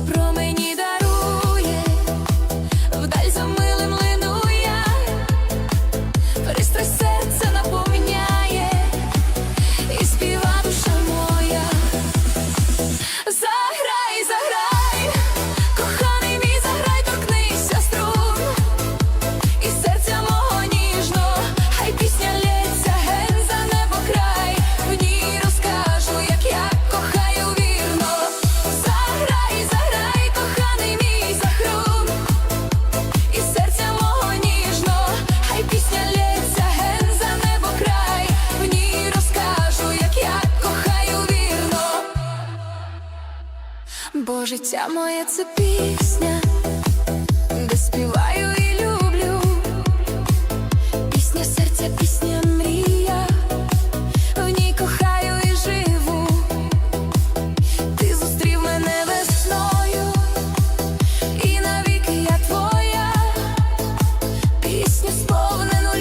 про мені. Бо життя моє це пісня, де співаю і люблю. Пісня серця, пісня мрія, в ній кохаю і живу. Ти зустрів мене весною, і навіки я твоя. Пісня сповнена